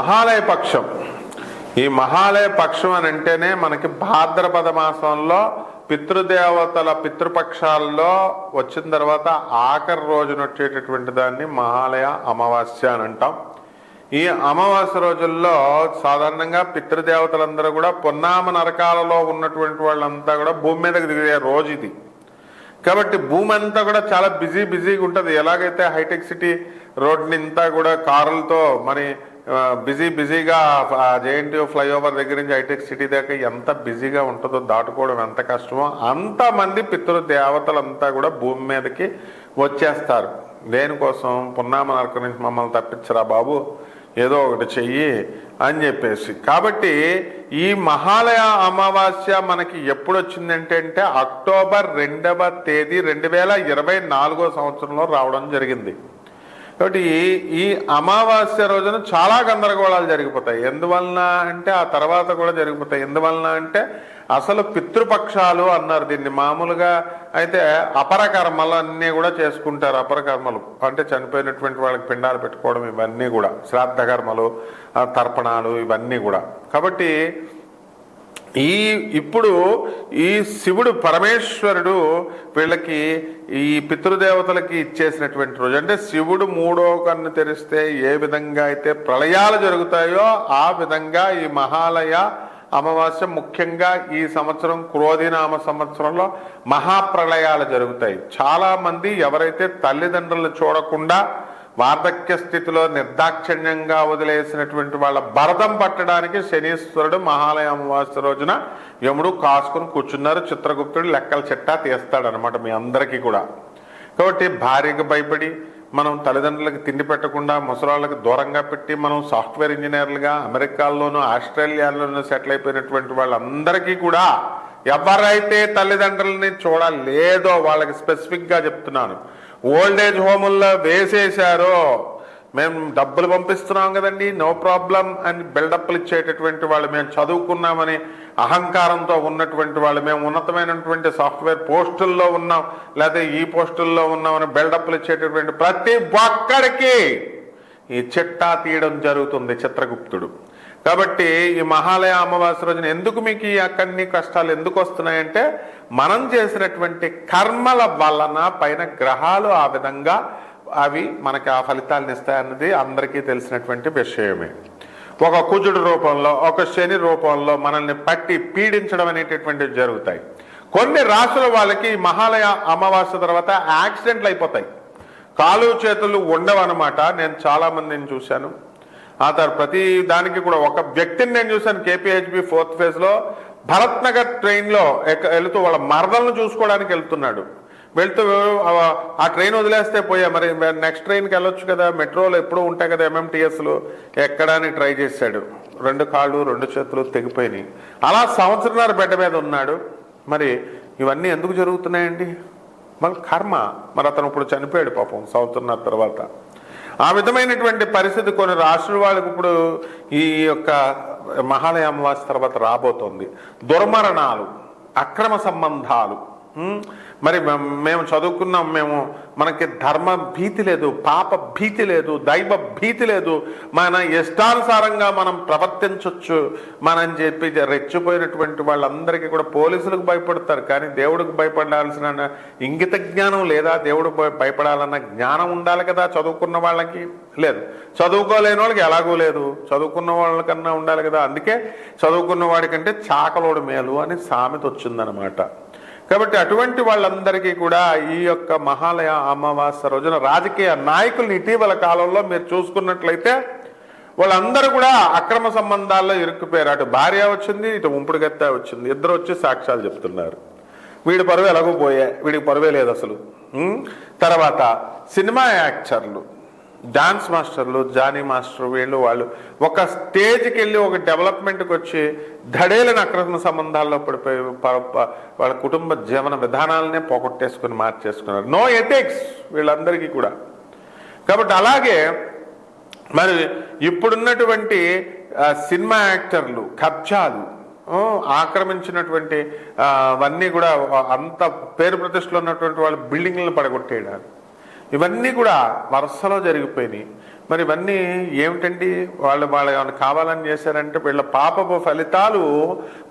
మహాలయ పక్షం. ఈ మహాలయ పక్షం అని అంటేనే మనకి భాద్రపద మాసంలో పితృదేవతల పితృపక్షాల్లో వచ్చిన తర్వాత ఆఖరి రోజున వచ్చేటటువంటి దాన్ని మహాలయ అమావాస్య అని అంటాం. ఈ అమావాస్య రోజుల్లో సాధారణంగా పితృదేవతలందరూ కూడా పొన్నామ నరకాలలో ఉన్నటువంటి వాళ్ళంతా కూడా భూమి మీదకి దిగే రోజు ఇది. కాబట్టి భూమి అంతా కూడా చాలా బిజీ బిజీగా ఉంటుంది. ఎలాగైతే హైటెక్ సిటీ రోడ్ని అంతా కూడా కారులతో మరి బిజీ బిజీగా జేఎన్టీయూ ఫ్లైఓవర్ దగ్గర నుంచి హైటెక్ సిటీ దాకా ఎంత బిజీగా ఉంటుందో దాటుకోవడం ఎంత కష్టమో అంతమంది పితృ దేవతలంతా కూడా భూమి మీదకి వచ్చేస్తారు. దేనికోసం? పున్నామ నరకం నుంచి మమ్మల్ని తప్పించరా బాబు? ఏదో ఒకటి చెయ్యి అని చెప్పేసి. కాబట్టి ఈ మహాలయ అమావాస్య మనకి ఎప్పుడు వచ్చిందంటే అంటే అక్టోబర్ రెండవ తేదీ రెండు వేల ఇరవై నాలుగో సంవత్సరంలో రావడం జరిగింది. కాబట్టి ఈ- అమావాస్య రోజున చాలా గందరగోళాలు జరిగిపోతాయి. ఎందువలన అంటే ఆ తర్వాత కూడా జరిగిపోతాయి. ఎందువలన అంటే అసలు పితృపక్షాలు అన్నారు దీన్ని మామూలుగా. అయితే అపర కర్మలు అన్నీ కూడా చేసుకుంటారు అపర కర్మలు అంటే చనిపోయినటువంటి వాళ్ళకి పిండాలు పెట్టుకోవడం ఇవన్నీ కూడా. శ్రాద్ధ కర్మలు తర్పణాలు ఇవన్నీ కూడా. కాబట్టి ఈ ఇప్పుడు ఈ శివుడు పరమేశ్వరుడు వీళ్ళకి ఈ పితృదేవతలకి ఇచ్చేసినటువంటి రోజు. అంటే శివుడు మూడో కన్ను తెరిస్తే ఏ విధంగా అయితే ప్రళయాలు జరుగుతాయో ఆ విధంగా ఈ మహాలయ అమావాస్య ముఖ్యంగా ఈ సంవత్సరం క్రోధినామ సంవత్సరంలో మహాప్రళయాలు జరుగుతాయి. చాలామంది ఎవరైతే తల్లిదండ్రులు చూడకుండా వార్ధక్య స్థితిలో నిర్దాక్షిణ్యంగా వదిలేసినటువంటి వాళ్ళ భరతం పట్టడానికి శనీశ్వరుడు మహాలయ అమావాస్య రోజున యముడు కాసుకుని కూర్చున్నారు. చిత్రగుప్తుడు లెక్కల చిట్టా తీస్తాడనమాట మీ అందరికీ కూడా. కాబట్టి భార్యకు భయపడి మనం తల్లిదండ్రులకు తిండి పెట్టకుండా ముసలాళ్ళకి దూరంగా పెట్టి మనం సాఫ్ట్వేర్ ఇంజనీర్లుగా అమెరికాల్లోనూ ఆస్ట్రేలియాలోనూ సెటిల్ అయిపోయినటువంటి వాళ్ళందరికీ కూడా ఎవరైతే తల్లిదండ్రులని చూడలేదో వాళ్ళకి స్పెసిఫిక్గా చెప్తున్నాను. ఓల్డ్ ఏజ్ హోముల్లో వేసేశారో మేము డబ్బులు పంపిస్తున్నాం కదండి నో ప్రాబ్లం అని బిల్డప్లు ఇచ్చేటటువంటి వాళ్ళు మేము చదువుకున్నామని అహంకారంతో ఉన్నటువంటి వాళ్ళు మేము ఉన్నతమైనటువంటి సాఫ్ట్వేర్ పోస్టుల్లో ఉన్నాం లేదా ఈ పోస్టుల్లో ఉన్నామని బిల్డప్లు ఇచ్చేటటువంటి ప్రతి ఒక్కడికి ఈ చిట్టా తీయడం జరుగుతుంది చిత్రగుప్తుడు. కాబట్టి ఈ మహాలయ అమావాస్య రోజున ఎందుకు మీకు ఈ అక్కడిని కష్టాలు ఎందుకు వస్తున్నాయంటే మనం చేసినటువంటి కర్మల వలన పైన గ్రహాలు ఆ విధంగా అవి మనకి ఆ ఫలితాలను ఇస్తాయన్నది అందరికీ తెలిసినటువంటి విషయమే. ఒక కుజుడు రూపంలో ఒక శని రూపంలో మనల్ని పట్టి పీడించడం అనేటటువంటివి జరుగుతాయి. కొన్ని రాసుల వాళ్ళకి ఈ మహాలయ అమావాస్య తర్వాత యాక్సిడెంట్లు అయిపోతాయి. కాలు చేతులు ఉండవన్నమాట. నేను చాలా మందిని చూశాను. ఆ తర్వాత ప్రతి దానికి కూడా ఒక వ్యక్తిని నేను చూశాను కేపీహెచ్బి ఫోర్త్ ఫేజ్లో. భరత్ నగర్ ట్రైన్లో ఎక్క- వెళుతూ వాళ్ళ మరదలను చూసుకోవడానికి వెళ్తున్నాడు. వెళ్తూ ఆ- ఆ ట్రైన్ వదిలేస్తే పోయా. మరి నెక్స్ట్ ట్రైన్కి వెళ్ళొచ్చు కదా. మెట్రోలో ఎప్పుడూ ఉంటాయి కదా ఎంఎంటీఎస్లు ఎక్కడానికి ట్రై చేశాడు. రెండు కాళ్ళు రెండు చేతులు తెగిపోయినాయి. అలా సంవత్సరంన్నర బెడ్ మీద ఉన్నాడు. మరి ఇవన్నీ ఎందుకు జరుగుతున్నాయండి? మరి కర్మ. మరి అతను ఇప్పుడు చనిపోయాడు పాపం సంవత్సరంన్నర తర్వాత. ఆ విధమైనటువంటి పరిస్థితి కొన్ని రాష్ట్రాల వాళ్ళకి ఇప్పుడు ఈ యొక్క మహాలయ అమావాస్య తర్వాత రాబోతోంది. దుర్మరణాలు అక్రమ సంబంధాలు మరి మేము చదువుకున్నాం మేము మనకి ధర్మ భీతి లేదు పాప భీతి లేదు దైవ భీతి లేదు. మన ఇష్టానుసారంగా మనం ప్రవర్తించవచ్చు మనం చెప్పి రెచ్చిపోయినటువంటి వాళ్ళందరికీ కూడా పోలీసులకు భయపడతారు. కానీ దేవుడికి భయపడాల్సిన ఇంగిత జ్ఞానం లేదా దేవుడు భయపడాలన్న జ్ఞానం ఉండాలి కదా చదువుకున్న వాళ్ళకి? లేదు. చదువుకోలేని వాళ్ళకి ఎలాగూ లేదు. చదువుకున్న వాళ్ళకన్నా ఉండాలి కదా. అందుకే చదువుకున్న వాడికంటే చాకలోడు మేలు అని సామెత వచ్చిందనమాట. కాబట్టి అటువంటి వాళ్ళందరికీ కూడా ఈ యొక్క మహాలయ అమావాస్య రోజున రాజకీయ నాయకుల్ని ఇటీవల కాలంలో మీరు చూసుకున్నట్లయితే వాళ్ళందరూ కూడా అక్రమ సంబంధాల్లో ఇరుక్కుపోయారు. అటు భార్య వచ్చింది ఇటు ఉంపుడుగత్త వచ్చింది. ఇద్దరు వచ్చి సాక్ష్యాలు చెప్తున్నారు. వీడి పరువు ఎలాగో పోయా వీడికి పరువే లేదు అసలు. తర్వాత సినిమా యాక్టర్లు. డాన్స్ మాస్టర్లు జానీ మాస్టర్ వీళ్ళు వాళ్ళు ఒక స్టేజ్కి వెళ్ళి ఒక డెవలప్మెంట్కి వచ్చి ధడేలని అక్రమ సంబంధాల్లో పడిపోయి వాళ్ళ కుటుంబ జీవన విధానాలనే పోగొట్టేసుకుని మార్చేసుకున్నారు. నో ఎథిక్స్ వీళ్ళందరికీ కూడా. కాబట్టి అలాగే మరి ఇప్పుడున్నటువంటి సినిమా యాక్టర్లు కబ్జాలు ఆక్రమించినటువంటి అవన్నీ కూడా అంత పేరు ప్రతిష్టలు ఉన్నటువంటి వాళ్ళు బిల్డింగ్లను పడగొట్టేయడానికి ఇవన్నీ కూడా వరుసలో జరిగిపోయినాయి. మరి ఇవన్నీ ఏమిటండి? వాళ్ళు వాళ్ళు ఏమైనా కావాలని చేశారంటే వీళ్ళ పాపపు ఫలితాలు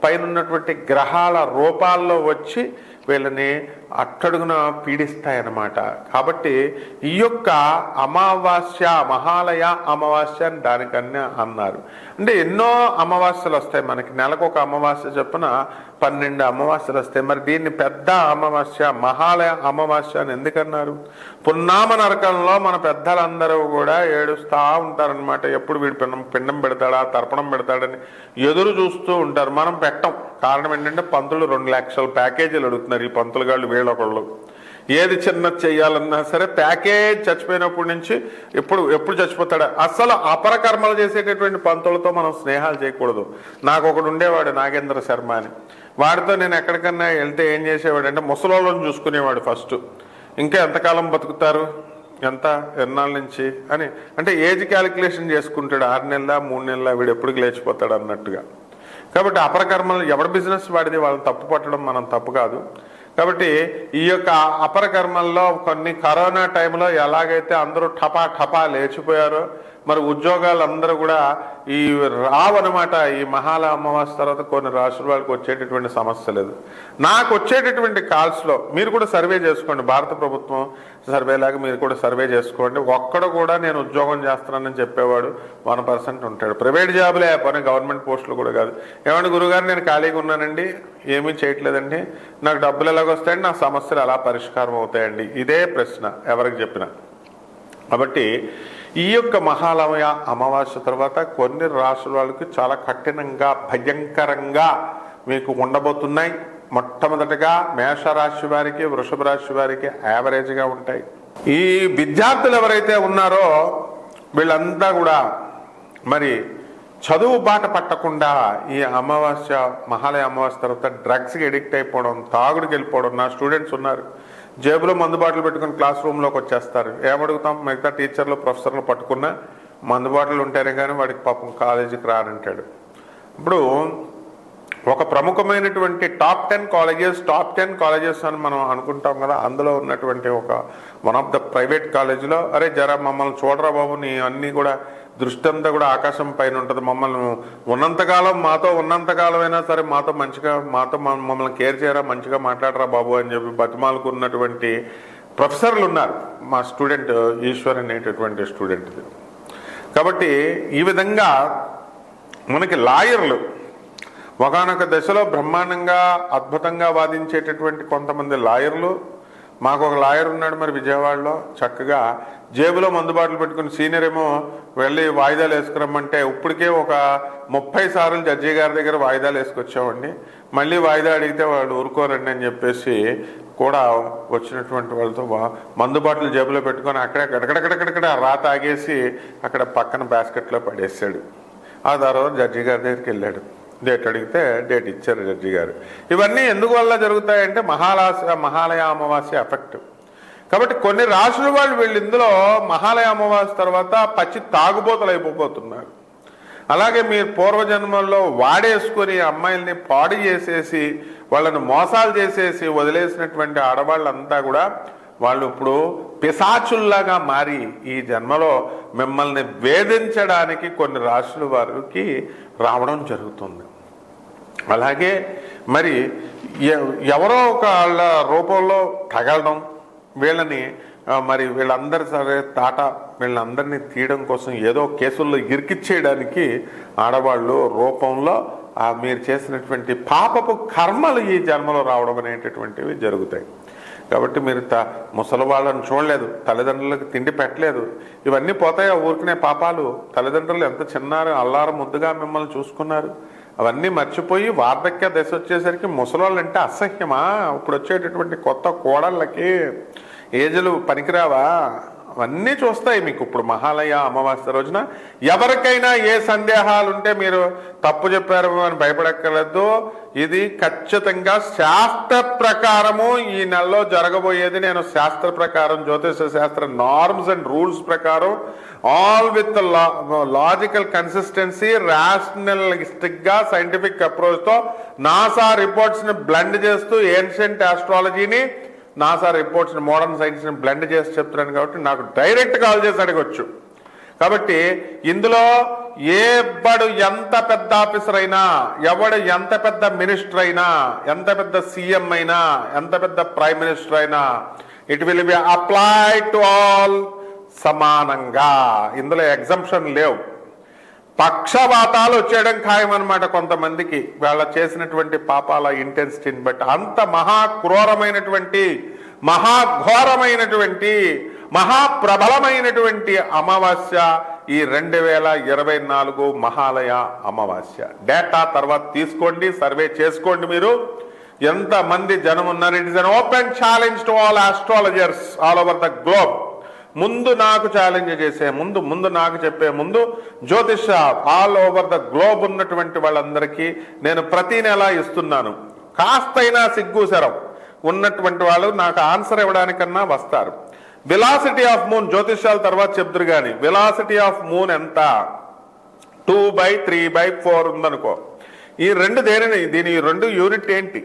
పైన ఉన్నటువంటి గ్రహాల రూపాల్లో వచ్చి వీళ్ళని అట్టడుగున పీడిస్తాయన్నమాట. కాబట్టి ఈ యొక్క అమావాస్య మహాలయ అమావాస్య అని దానికన్నా అన్నారు. అంటే ఎన్నో అమావాస్యలు వస్తాయి మనకి. నెలకు ఒక అమావాస్య చొప్పున పన్నెండు అమావాస్యలు వస్తాయి. మరి దీన్ని పెద్ద అమావాస్య మహాలయ అమావాస్య అని ఎందుకన్నారు? పున్నామ నరకంలో మన పెద్దలందరూ కూడా ఏడుస్తూ ఉంటారనమాట ఎప్పుడు వీడు పిండం పిండం పెడతాడా తర్పణం పెడతాడని ఎదురు చూస్తూ ఉంటారు. మనం పెట్టం. కారణం ఏంటంటే పంతులు రెండు లక్షల ప్యాకేజీలు అడుగుతున్నారు. ఈ పంతులు గాళ్ళు వీళ్ళొకళ్ళు. ఏది చిన్నది చేయాలన్నా సరే ప్యాకేజ్ చచ్చిపోయినప్పటి నుంచి ఎప్పుడు ఎప్పుడు చచ్చిపోతాడా? అసలు అపరకర్మలు చేసేటటువంటి పంతులతో మనం స్నేహాలు చేయకూడదు. నాకు ఒకడు ఉండేవాడు నాగేంద్ర శర్మ అని. వాడితో నేను ఎక్కడికన్నా వెళ్తే ఏం చేసేవాడు అంటే ముసలోళ్ళని చూసుకునేవాడు ఫస్ట్. ఇంకా ఎంతకాలం బతుకుతారు? ఎంత? ఎన్నాళ్ళ నుంచి? అని. అంటే ఏజ్ క్యాలిక్యులేషన్ చేసుకుంటాడు. ఆరు నెలల మూడు నెలల వీడు ఎప్పుడు లేచిపోతాడు అన్నట్టుగా. కాబట్టి అపరకర్మలు ఎవరి బిజినెస్ వాడిది? వాళ్ళని తప్పు పట్టడం మనం తప్పు కాదు. కాబట్టి ఈ యొక్క అపరకర్మల్లో కొన్ని కరోనా టైంలో ఎలాగైతే అందరూ ఠపా ఠపా లేచిపోయారో మరి ఉద్యోగాలు అందరూ కూడా ఈ రావనమాట ఈ మహాల అమావాస్య తర్వాత కొన్ని రాష్ట్రాల వాళ్ళకి వచ్చేటటువంటి సమస్య లేదు. నాకు వచ్చేటటువంటి కాల్స్లో మీరు కూడా సర్వే చేసుకోండి భారత ప్రభుత్వం సర్వేలాగా మీరు కూడా సర్వే చేసుకోండి. ఒక్కడ కూడా నేను ఉద్యోగం చేస్తున్నానని చెప్పేవాడు వన్ పర్సెంట్ ఉంటాడు. ప్రైవేట్ జాబులే పని గవర్నమెంట్ పోస్టులు కూడా కాదు. ఏమంటే గురుగారు నేను ఖాళీగా ఉన్నానండి? ఏమీ చేయట్లేదండి? నాకు డబ్బులు ఎలాగొస్తాయండి నా సమస్యలు ఎలా పరిష్కారం అవుతాయండి. ఇదే ప్రశ్న ఎవరికి చెప్పినా. కాబట్టి ఈ యొక్క మహాలమయ అమావాస్య తర్వాత కొన్ని రాష్ట్రాల వాళ్ళకి చాలా కఠినంగా భయంకరంగా మీకు ఉండబోతున్నాయి. మొట్టమొదటిగా మేషరాశి వారికి వృషభ రాశి వారికి యావరేజ్గా ఉంటాయి. ఈ విద్యార్థులు ఎవరైతే ఉన్నారో వీళ్ళంతా కూడా మరి చదువు బాట పట్టకుండా ఈ అమావాస్య మహాలయ అమావాస్య తర్వాత డ్రగ్స్కి ఎడిక్ట్ అయిపోవడం తాగుడికి వెళ్ళిపోవడం నా స్టూడెంట్స్ ఉన్నారు. జేబులో మందుబాటలు పెట్టుకుని క్లాస్ రూమ్లోకి వచ్చేస్తారు. ఏమడుగుతాం మిగతా టీచర్లు ప్రొఫెసర్లు పట్టుకున్నా మందుబాటలు ఉంటేనే కానీ వాడికి పాపం కాలేజీకి రానంటాడు. ఇప్పుడు ఒక ప్రముఖమైనటువంటి top ten colleges top ten colleges అని మనం అనుకుంటాం కదా అందులో ఉన్నటువంటి ఒక వన్ ఆఫ్ ద ప్రైవేట్ కాలేజీలో అరే జరా మమ్మల్ని చూడరా బాబు నీ అన్నీ కూడా దృష్టి అంతా కూడా ఆకాశం పైన ఉంటుంది. మమ్మల్ని ఉన్నంతకాలం మాతో ఉన్నంతకాలం అయినా సరే మాతో మంచిగా మాతో మమ్మల్ని కేర్ చేయరా మంచిగా మాట్లాడరా బాబు అని చెప్పి బతిమాలకున్నటువంటి ప్రొఫెసర్లు ఉన్నారు మా స్టూడెంట్ ఈశ్వర్ అనేటటువంటి స్టూడెంట్. కాబట్టి ఈ విధంగా మనకి లాయర్లు ఒకనొక దశలో బ్రహ్మాండంగా అద్భుతంగా వాదించేటటువంటి కొంతమంది లాయర్లు మాకు ఒక లాయర్ ఉన్నాడు మరి విజయవాడలో. చక్కగా జేబులో మందుబాట్లు పెట్టుకుని సీనియర్ ఏమో వెళ్ళి వాయిదాలు వేసుకురమ్మంటే ఇప్పటికే ఒక ముప్పై సార్లు జడ్జి గారి దగ్గర వాయిదాలు వేసుకొచ్చామండి మళ్ళీ వాయిదా అడిగితే వాళ్ళు ఊరుకోరండి అని చెప్పేసి కూడా వచ్చినటువంటి వాళ్ళతో వా- మందు జేబులో పెట్టుకొని అక్కడే కడకడకడకడ రాత ఆగేసి అక్కడ పక్కన బాస్కెట్లో పడేసాడు. ఆ తర్వాత జడ్జి గారి దగ్గరికి వెళ్ళాడు. డేట్ అడిగితే డేట్ ఇచ్చారు జడ్జి గారు. ఇవన్నీ ఎందుకు వల్ల జరుగుతాయంటే మహాలాస మహాలయ అమావాస్య ఎఫెక్ట్. కాబట్టి కొన్ని రాసుల వాళ్ళు వీళ్ళు ఇందులో మహాలయ అమావాస్య తర్వాత పచ్చి తాగుబోతలు అయిపోతున్నారు అలాగే మీరు పూర్వజన్మల్లో వాడేసుకొని అమ్మాయిల్ని పాడు చేసేసి వాళ్ళని మోసాలు చేసేసి వదిలేసినటువంటి ఆడవాళ్ళంతా కూడా వాళ్ళు ఇప్పుడు పిశాచుల్లాగా మారి ఈ జన్మలో మిమ్మల్ని వేధించడానికి కొన్ని రాశుల వారికి రావడం జరుగుతుంది. అలాగే మరి ఎవరో ఒక వాళ్ళ రూపంలో తగలడం వీళ్ళని మరి వీళ్ళందరి సరే తాట వీళ్ళందరినీ తీయడం కోసం ఏదో కేసుల్లో ఇరికిచ్చేయడానికి ఆడవాళ్ళు రూపంలో మీరు చేసినటువంటి పాపపు కర్మలు ఈ జన్మలో రావడం అనేటటువంటివి జరుగుతాయి. కాబట్టి మీరు త ముసలి వాళ్ళని చూడలేదు తల్లిదండ్రులకు తిండి పెట్టలేదు ఇవన్నీ పోతాయి ఊరికనే పాపాలు? తల్లిదండ్రులు ఎంత చిన్నారు అల్లారం ముద్దుగా మిమ్మల్ని చూసుకున్నారు. అవన్నీ మర్చిపోయి వార్ధక్య దశ వచ్చేసరికి ముసలోళ్ళు అంటే అసహ్యమా? ఇప్పుడు వచ్చేటటువంటి కొత్త కోడళ్ళకి ఏజలు పనికిరావా? అవన్నీ చూస్తాయి మీకు. ఇప్పుడు మహాలయ అమావాస్య రోజున ఎవరికైనా ఏ సందేహాలు ఉంటే మీరు తప్పు చెప్పారు అని భయపడక్కర్లేదు. ఇది ఖచ్చితంగా శాస్త్ర ప్రకారము ఈ నెలలో జరగబోయేది. నేను శాస్త్ర ప్రకారం జ్యోతిష శాస్త్ర నార్మ్స్ అండ్ రూల్స్ ప్రకారం ఆల్ విత్ లాజికల్ కన్సిస్టెన్సీ రాషనలిస్టిక్గా సైంటిఫిక్ అప్రోచ్తో నాసా రిపోర్ట్స్ని బ్లెండ్ చేస్తూ ancient ఆస్ట్రాలజీని NASA reports modern science blend చేసి చెప్తున్నాను కాబట్టి నాకు డైరెక్ట్ కాల్ చేసి అడగొచ్చు. కాబట్టి ఇందులో ఏబడు ఎంత పెద్ద ఆఫీసర్ అయినా ఎవడు ఎంత పెద్ద మినిస్టర్ అయినా ఎంత పెద్ద సీఎం అయినా ఎంత పెద్ద ప్రైమ్ మినిస్టర్ అయినా it will be apply to all సమానంగా. ఇందులో ఎగ్జంప్షన్ లేవు. పక్షవాతాలు వచ్చేయడం ఖాయం అనమాట కొంతమందికి. వాళ్ళ చేసినటువంటి పాపాల ఇంటెన్సిటీని బట్టి. అంత మహాక్రూరమైనటువంటి మహాఘోరమైనటువంటి మహాప్రబలమైనటువంటి అమావాస్య ఈ రెండు వేల ఇరవై నాలుగు మహాలయ అమావాస్య. డేటా తర్వాత తీసుకోండి సర్వే చేసుకోండి మీరు. ఎంతమంది జనం ఉన్నారు it is an open challenge to all astrologers all over the globe. ముందు నాకు ఛాలెంజ్ చేసే ముందు ముందు నాకు చెప్పే ముందు జ్యోతిష ఆల్ ఓవర్ ద గ్లోబ్ ఉన్నటువంటి వాళ్ళందరికీ నేను ప్రతి నెల ఇస్తున్నాను. కాస్తైనా సిగ్గుసరం ఉన్నటువంటి వాళ్ళు నాకు ఆన్సర్ ఇవ్వడానికన్నా వస్తారు. విలాసిటీ ఆఫ్ మూన్ జ్యోతిష్యాల తర్వాత చెప్తురు కానీ విలాసిటీ ఆఫ్ మూన్ ఎంత? Two by three by four ఉందనుకో. ఈ రెండు దేనిని దీని రెండు యూనిట్ ఏంటి?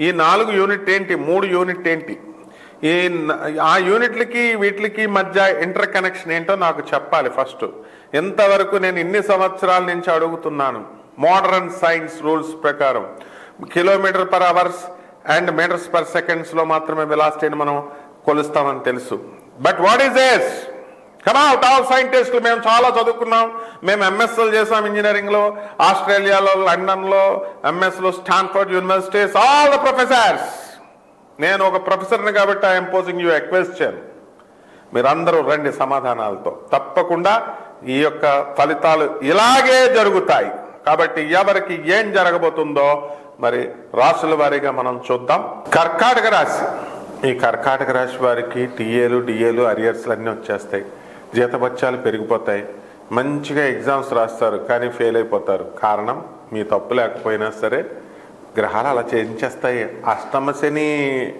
ఈ నాలుగు యూనిట్ ఏంటి? మూడు యూనిట్ ఏంటి? ఈ ఆ యూనిట్లకి వీటికి మధ్య ఇంటర్ కనెక్షన్ ఏంటో నాకు చెప్పాలి ఫస్ట్ ఇంతవరకు నేను ఇన్ని సంవత్సరాల నుంచి అడుగుతున్నాను? మోడర్న్ సైన్స్ రూల్స్ ప్రకారం. Kilometre per hours and metres per సెకండ్స్లో మాత్రమే వెలాసిటీని మనం కొలుస్తామని తెలుసు. But what is has come out all సైంటిస్టులు మేము చాలా చదువుకున్నాం. మేము ఎంఎస్ఎల్ చేసాం ఇంజనీరింగ్లో ఆస్ట్రేలియాలో లండన్లో ఎంఎస్లో Stanford universities all the professors నేను ఒక ప్రొఫెసర్ని కాబట్టి ఐఎమ్ పోజింగ్ యూ ఎక్వెస్షన్ మీరందరూ రండి సమాధానాలతో. తప్పకుండా ఈ యొక్క ఫలితాలు ఇలాగే జరుగుతాయి. కాబట్టి ఎవరికి ఏం జరగబోతుందో మరి రాశుల వారీగా మనం చూద్దాం. కర్కాటక రాశి. ఈ కర్కాటక రాశి వారికి టీఏలు డిఏలు అరియర్స్లు అన్నీ వచ్చేస్తాయి. జీతపత్యాలు పెరిగిపోతాయి. మంచిగా ఎగ్జామ్స్ రాస్తారు కానీ ఫెయిల్ అయిపోతారు. కారణం మీ తప్పు లేకపోయినా సరే గ్రహాలు అలా చేయించేస్తాయి. అష్టమ శని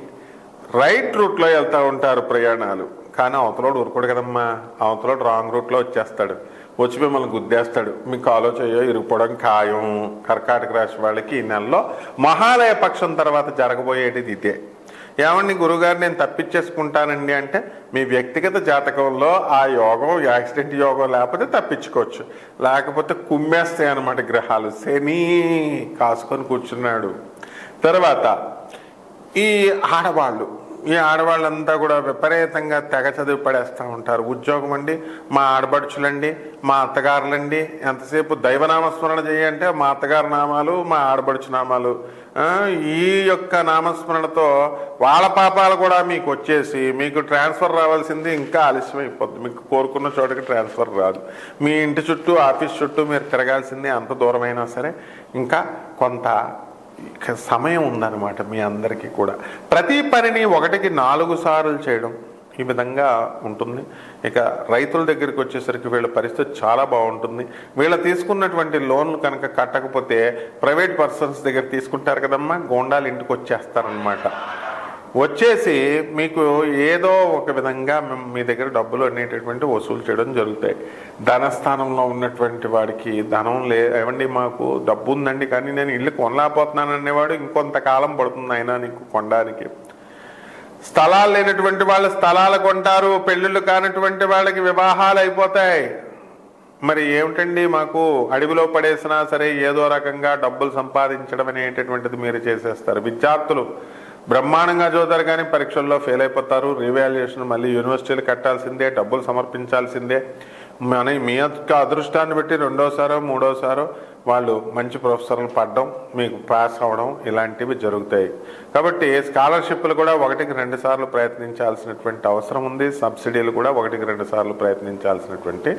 రైట్ రూట్లో వెళ్తూ ఉంటారు ప్రయాణాలు. కానీ అవతలోడు ఊరుకోడు కదమ్మా. అవతలోడు రాంగ్ రూట్లో వచ్చేస్తాడు. వచ్చి మిమ్మల్ని గుద్దేస్తాడు. మీకు చేయో ఇరుకుపోవడం ఖాయం. కర్కాటక రాశి వాళ్ళకి ఈ నెలలో మహాలయ పక్షం తర్వాత జరగబోయేది ఇదే. ఏమండి గురుగారు నేను తప్పించేసుకుంటానండి అంటే మీ వ్యక్తిగత జాతకంలో ఆ యోగం యాక్సిడెంట్ యోగం లేకపోతే తప్పించుకోవచ్చు. లేకపోతే కుమ్మేస్తాయి అనమాట గ్రహాలు. శని కాసుకొని కూర్చున్నాడు. తర్వాత ఈ ఆడవాళ్ళు ఈ ఆడవాళ్ళంతా కూడా విపరీతంగా తెగ చదివి పడేస్తూ ఉంటారు. ఉద్యోగం అండి మా ఆడబడుచులండి మా అత్తగారులండి ఎంతసేపు దైవనామస్మరణ చేయంటే మా అత్తగారి నామాలు మా ఆడబడుచు నామాలు. ఈ యొక్క నామస్మరణతో వాళ్ళ పాపాలు కూడా మీకు వచ్చేసి మీకు ట్రాన్స్ఫర్ రావాల్సింది ఇంకా ఆలస్యం అయిపోద్ది. మీకు కోరుకున్న చోటకి ట్రాన్స్ఫర్ రాదు. మీ ఇంటి చుట్టూ ఆఫీస్ చుట్టూ మీరు తిరగాల్సింది అంత దూరమైనా సరే ఇంకా కొంత సమయం ఉందన్నమాట మీ అందరికీ కూడా. ప్రతి పనిని ఒకటికి నాలుగు సార్లు చేయడం ఈ విధంగా ఉంటుంది. ఇక రైతుల దగ్గరికి వచ్చేసరికి వీళ్ళ పరిస్థితి చాలా బాగుంటుంది. వీళ్ళ తీసుకున్నటువంటి లోన్లు కనుక కట్టకపోతే ప్రైవేట్ పర్సన్స్ దగ్గర తీసుకుంటారు కదమ్మా గోండాలు ఇంటికి వచ్చేస్తారనమాట వచ్చేసి మీకు ఏదో ఒక విధంగా మీ- దగ్గర డబ్బులు అనేటటువంటి వసూలు చేయడం జరుగుతాయి. ధనస్థానంలో ఉన్నటువంటి వాడికి ధనం లే ఏమండి మాకు డబ్బు ఉందండి కానీ నేను ఇల్లు కొనలేకపోతున్నాను అనేవాడు ఇంకొంతకాలం పడుతుంది అయినా నీకు కొనడానికి. స్థలాలు లేనటువంటి వాళ్ళు స్థలాలు కొంటారు పెళ్ళిళ్ళు కానటువంటి వాళ్ళకి వివాహాలు అయిపోతాయి. మరి ఏమిటండి మాకు అడవిలో పడేసినా సరే ఏదో రకంగా డబ్బులు సంపాదించడం అనేటటువంటిది మీరు చేసేస్తారు. విద్యార్థులు బ్రహ్మాండంగా చదువుతారు కానీ పరీక్షల్లో ఫెయిల్ అయిపోతారు. రీవాల్యుయేషన్ మళ్ళీ యూనివర్సిటీలు కట్టాల్సిందే డబ్బులు సమర్పించాల్సిందే. మన మీ యొక్క అదృష్టాన్ని బట్టి రెండోసారో మూడోసారో వాళ్ళు మంచి ప్రొఫెసర్లు పడడం మీకు పాస్ అవ్వడం ఇలాంటివి జరుగుతాయి. కాబట్టి స్కాలర్షిప్లు కూడా ఒకటికి రెండు సార్లు ప్రయత్నించాల్సినటువంటి అవసరం ఉంది. సబ్సిడీలు కూడా ఒకటికి రెండు సార్లు ప్రయత్నించాల్సినటువంటి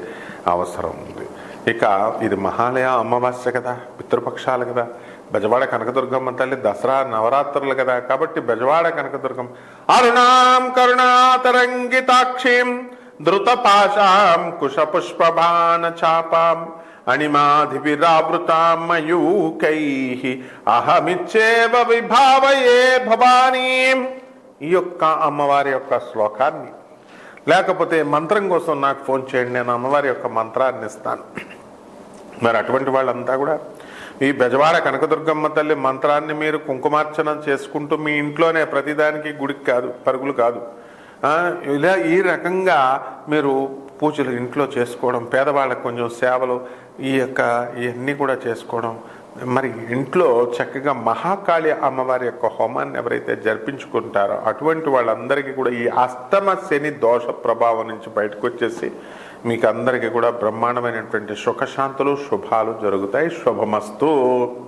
అవసరం ఉంది. ఇక ఇది మహాలయ అమావాస్య కదా పితృపక్షాలు కదా. బెజవాడ కనకదుర్గమ్మ తల్లి దసరా నవరాత్రులు కదా. కాబట్టి బెజవాడ కనకదుర్గం. అరుణాం కరుణాతరంగితాక్షిం ధృత పాశాం కుశపుష్పబాణ చాపాం అణిమాధివిరావృతాం మయూకై అహమిచ్చేవ విభావయే భవానీం. ఈ యొక్క అమ్మవారి యొక్క శ్లోకాన్ని. లేకపోతే మంత్రం కోసం నాకు ఫోన్ చేయండి నేను అమ్మవారి యొక్క మంత్రాన్ని ఇస్తాను. మరి అటువంటి వాళ్ళంతా కూడా ఈ బెజవాడ కనకదుర్గమ్మ తల్లి మంత్రాన్ని మీరు కుంకుమార్చన చేసుకుంటూ మీ ఇంట్లోనే ప్రతిదానికి గుడికి కాదు పరుగులు కాదు. ఇలా ఈ రకంగా మీరు పూజలు ఇంట్లో చేసుకోవడం పేదవాళ్ళకు కొంచెం సేవలు ఈ యొక్క ఇవన్నీ కూడా చేసుకోవడం. మరి ఇంట్లో చక్కగా మహాకాళి అమ్మవారి యొక్క హోమాన్ని ఎవరైతే జరిపించుకుంటారో అటువంటి వాళ్ళందరికీ కూడా ఈ అస్తమ శని దోష ప్రభావం నుంచి బయటకు వచ్చేసి మీకు అందరికీ కూడా బ్రహ్మాండమైనటువంటి సుఖశాంతులు శుభాలు జరుగుతాయి. శుభమస్తు.